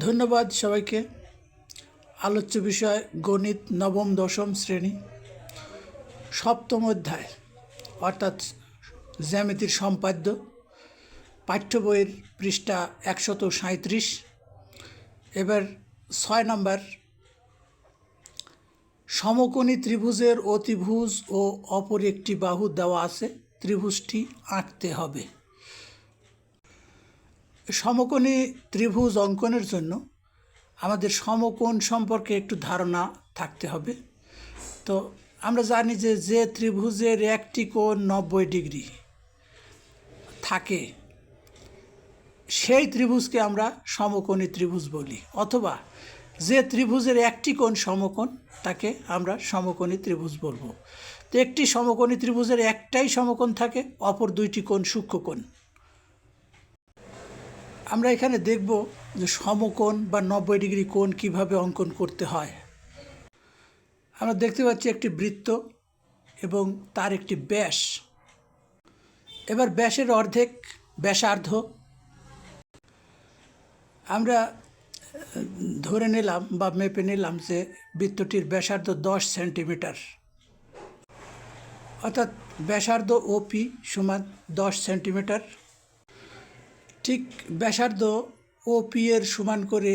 ধন্যবাদ সবাইকে। আলোচ্য বিষয় গণিত নবম, দশম শ্রেণি, সপ্তম অধ্যায়, অর্থাৎ জ্যামিতির সম্পাদ্য, পাঠ্য বইয়ের পৃষ্ঠা একশত সাঁত্রিশ এবার ছয় নম্বর, সমকোণী ত্রিভুজের অতিভুজ ও অপর একটি বাহু দেওয়া আছে, ত্রিভুজটি আঁকতে হবে। সমকোণী ত্রিভুজ অঙ্কনের জন্য আমাদের সমকোণ সম্পর্কে একটু ধারণা থাকতে হবে। তো আমরা জানি যে যে ত্রিভুজের একটি কোণ নব্বই ডিগ্রি থাকে, সেই ত্রিভুজকে আমরা সমকোণী ত্রিভুজ বলি, অথবা যে ত্রিভুজের একটি কোণ সমকোণ, তাকে আমরা সমকোণী ত্রিভুজ বলব। তো একটি সমকোণী ত্রিভুজের একটাই সমকোণ থাকে, অপর দুইটি কোণ সূক্ষ্মকোণ আমরা এখানে দেখব যে সমকোণ বা নব্বই ডিগ্রি কোণ কীভাবে অঙ্কন করতে হয়। আমরা দেখতে পাচ্ছি একটি বৃত্ত এবং তার একটি ব্যাস। এবার ব্যাসের অর্ধেক ব্যাসার্ধ। আমরা ধরে নিলাম বা মেপে নিলাম যে বৃত্তটির ব্যাসার্ধ দশ সেন্টিমিটার। অর্থাৎ ব্যাসার্ধ ওপি সমান দশ সেন্টিমিটার। ঠিক ব্যাসার্ধ ও পি এর সমান করে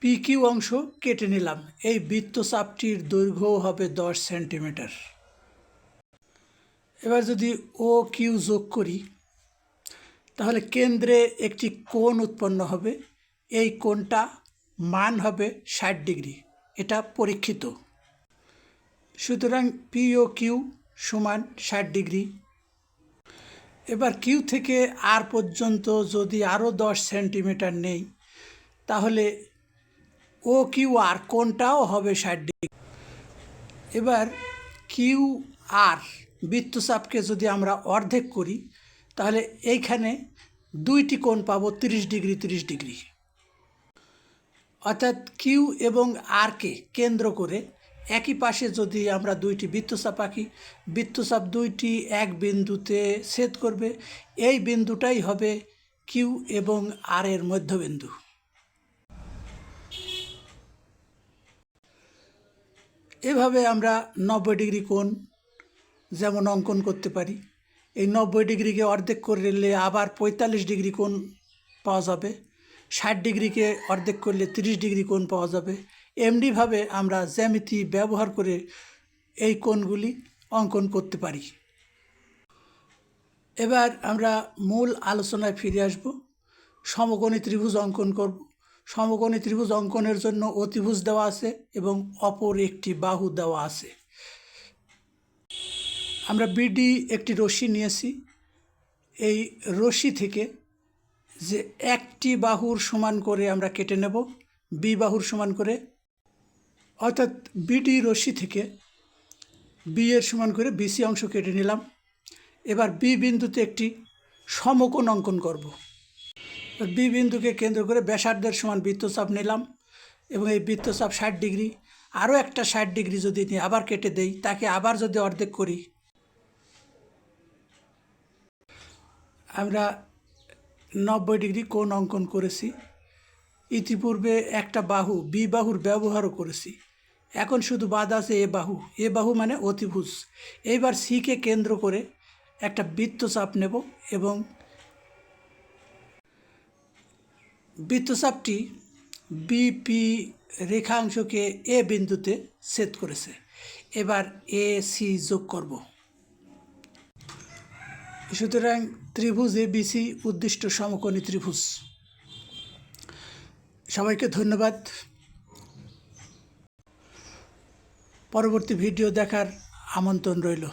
পি কিউ অংশ কেটে নিলাম। এই বৃত্তচাপটির দৈর্ঘ্য হবে দশ সেন্টিমিটার। এবার যদি ও কিউ যোগ করি, তাহলে কেন্দ্রে একটি কোণ উৎপন্ন হবে। এই কোণটা মান হবে ষাট ডিগ্রি। এটা পরীক্ষিত। সুতরাং পি ও কিউ সমান ষাট ডিগ্রি। এবার কিউ থেকে আর পর্যন্ত যদি আরও দশ সেন্টিমিটার নেই, তাহলে ও কিউ আর কোনটাও হবে ষাট ডিগ্রি। এবার কিউ আর বৃত্তচাপকে যদি আমরা অর্ধেক করি, তাহলে এইখানে দুইটি কোণ পাবো তিরিশ ডিগ্রি তিরিশ ডিগ্রি। অর্থাৎ কিউ এবং আরকে কেন্দ্র করে একই পাশে যদি আমরা দুইটি বৃত্তচাপ আঁকি, বৃত্তচাপ দুইটি এক বিন্দুতে ছেদ করবে। এই বিন্দুটাই হবে কিউ এবং আর এর মধ্যবিন্দু। এভাবে আমরা নব্বই ডিগ্রি কোণ যেমন অঙ্কন করতে পারি, এই নব্বই ডিগ্রিকে অর্ধেক করলে আবার পঁয়তাল্লিশ ডিগ্রি কোণ পাওয়া যাবে, ষাট ডিগ্রিকে অর্ধেক করলে তিরিশ ডিগ্রি কোণ পাওয়া যাবে এমনিভাবে আমরা জ্যামিতি ব্যবহার করে এই কোণগুলি অঙ্কন করতে পারি। এবার আমরা মূল আলোচনায় ফিরে আসব। সমকোণী ত্রিভুজ অঙ্কন করব। সমকোণী ত্রিভুজ অঙ্কনের জন্য অতিভুজ দেওয়া আছে এবং অপর একটি বাহু দেওয়া আছে। আমরা বিডি একটি রশ্মি নিয়েছি। এই রশ্মি থেকে যে একটি বাহুর সমান করে আমরা কেটে নেব। বি বাহুর সমান করে অর্থাৎ বিডি রশ্মি থেকে বি এর সমান করে বিসি অংশ কেটে নিলাম। এবার বি বিন্দুতে একটি সমকোণ অঙ্কন করব। বি বিন্দুকে কেন্দ্র করে ব্যাসার্ধের সমান বৃত্তচাপ নিলাম এবং এই বৃত্তচাপ ষাট ডিগ্রি। আরও একটা ষাট ডিগ্রি যদি নিয়ে আবার কেটে দেই, তাকে আবার যদি অর্ধেক করি, আমরা নব্বই ডিগ্রি কোণ অঙ্কন করেছি। ইতিপূর্বে একটা বাহু, বি বাহুর ব্যবহারও করেছি। এখন শুধু বাদ আছে এ বাহু। এ বাহু মানে অতিভুজ। এইবার সিকে কেন্দ্র করে একটা বৃত্তচাপ নেব এবং বৃত্তচাপটি বিপি রেখাংশকে এ বিন্দুতে ছেদ করেছে। এবার এ সি যোগ করব। সুতরাং ত্রিভুজ এ বিসি উদ্দিষ্ট সমকোণী ত্রিভুজ। সবাইকে ধন্যবাদ। পরবর্তী ভিডিও দেখার আমন্ত্রণ রইল।